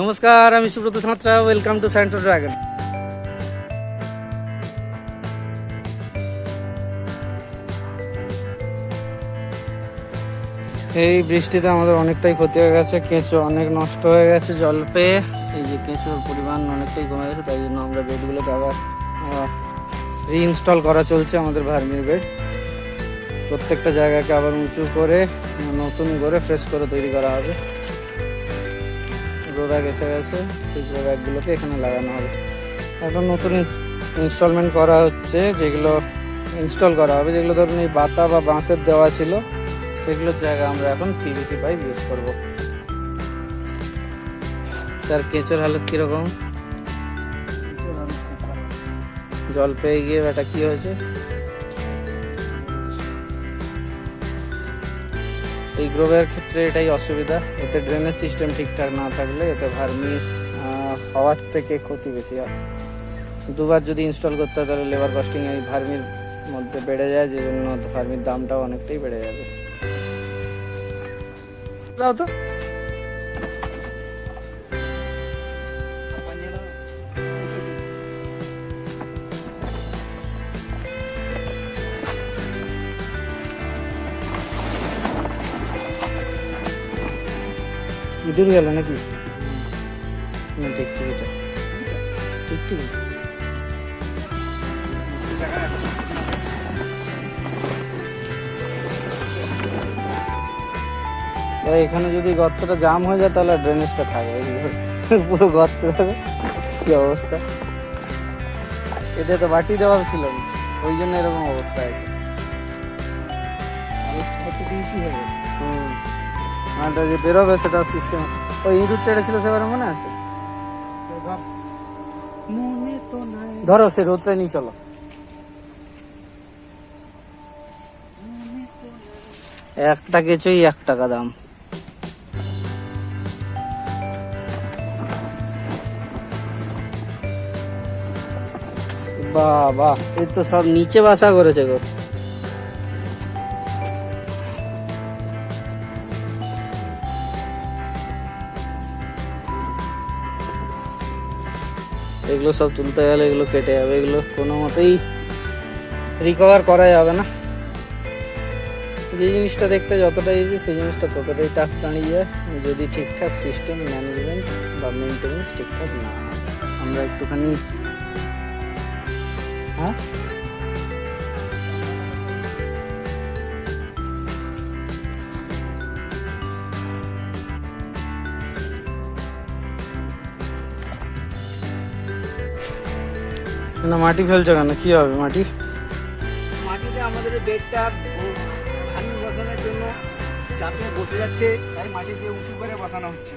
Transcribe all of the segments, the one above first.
নমস্কার, আমি Subrata Santra welcome to Santo Dragon এই বৃষ্টিতে আমাদের অনেকটাই ক্ষতি হয়ে গেছে, কেঁচো অনেক নষ্ট হয়ে গেছে জল পেয়ে। এই যে কেঁচোর পরিমাণ অনেকটাই কমে গেছে, তাই জন্য আমরা বেডগুলোকে আবার রিইনস্টল করা চলছে আমাদের ভার্মির বেড। প্রত্যেকটা জায়গাকে আবার উঁচু করে, নতুন করে ফ্রেশ করে তৈরি করা হবে। গ্রো ব্যাগ এসে গেছে। সেই গ্রো ব্যাগগুলোকে এখানে লাগানো হবে। এখন নতুন ইনস্টলমেন্ট করা হচ্ছে, যেগুলো ইনস্টল করা হবে। যেগুলো ধরুন এই বাতা বা বাঁশের দেওয়া ছিল, সেগুলোর জায়গায় আমরা এখন পিভিসি পাইপ ইউজ করব। স্যার, কেঁচোর হালত কীরকম? জল পেয়ে গিয়ে এটা কী হয়েছে? এই গ্রোভের ক্ষেত্রে এটাই অসুবিধা। এতে ড্রেনেজ সিস্টেম ঠিকঠাক না থাকলে এতে ভার্মি হওয়ার থেকে ক্ষতি বেশি হয়। দুবার যদি ইনস্টল করতে হয় তাহলে লেবার কস্টিং এই ভার্মির মধ্যে বেড়ে যায় যে জন্য ভার্মির দামটাও অনেকটাই বেড়ে যাবে। দাও তো। ইঁদুর গেল নাকি? ঠিক এটা। ঠিক এখানে যদি গর্তটা জাম হয়ে যায়, তাহলে ড্রেনেজটা থাকবে পুরো গর্ত থাকবে কি অবস্থা। এটা তো বাটি দেওয়া ছিল। ওই জন্য এরকম অবস্থা আছে হুম মালটা যে বেরোবে সেটা সিস্টেম ওই সেবারে মনে আছে? ধরো সে চলো। একটা কেচোই এক টাকা দাম। বাহ বাহ, এই তো সব নিচে বাসা করেছে গো। এগুলো সব তুলতে গেলে এগুলো কেটে যাবে, এগুলো কোনো মতেই রিকভার করা যাবে না। যে জিনিসটা দেখতে যতটা ইজি সেই জিনিসটা ততটাই টাফ দাঁড়িয়ে যায় যদি ঠিকঠাক সিস্টেম ম্যানেজমেন্ট বা মেনটেন্স ঠিকঠাক না আমরা একটুখানি হ্যাঁ? না মাটি ফেলছো কেন? কি হবে মাটি? মাটিতে আমাদের বেডটা বসানোর জন্য চাপে বসে যাচ্ছে তাই মাটিতে উঁচু করে বসানো হচ্ছে।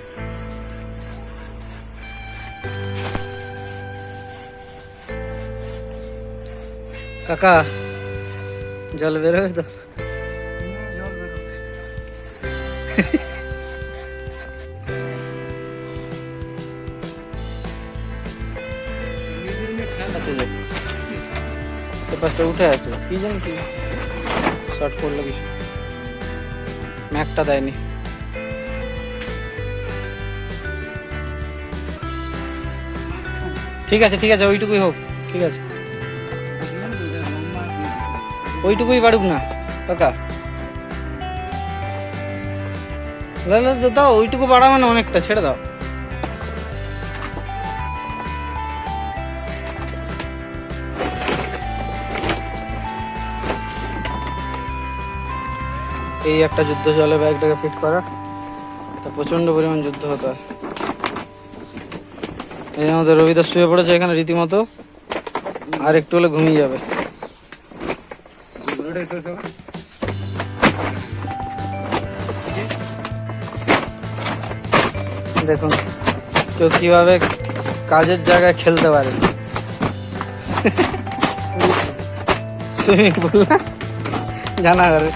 কাকা জল বেরোবে তো আছে যে? সে উঠে আছে। কি জানি কি? শর্ট করল কিছু। ম্যাকটা দেয়নি। ঠিক আছে ঠিক আছে, ওইটুকুই হোক। ঠিক আছে। ওইটুকুই বাড়ুক না কাকা দাও, ওইটুকু বাড়াবে না অনেকটা, ছেড়ে দাও। এই একটা যুদ্ধ চলে ব্যাগটাকে ফিট করা তা প্রচণ্ড পরিমাণ যুদ্ধ হতো এই যে আমাদের রবিদাস শুয়ে পড়েছে এখানে রীতিমতো। আর একটু হলে ঘুমিয়ে যাবে। দেখুন, কেউ কীভাবে কাজের জায়গায় খেলতে পারে। Swimming pool. জানা করে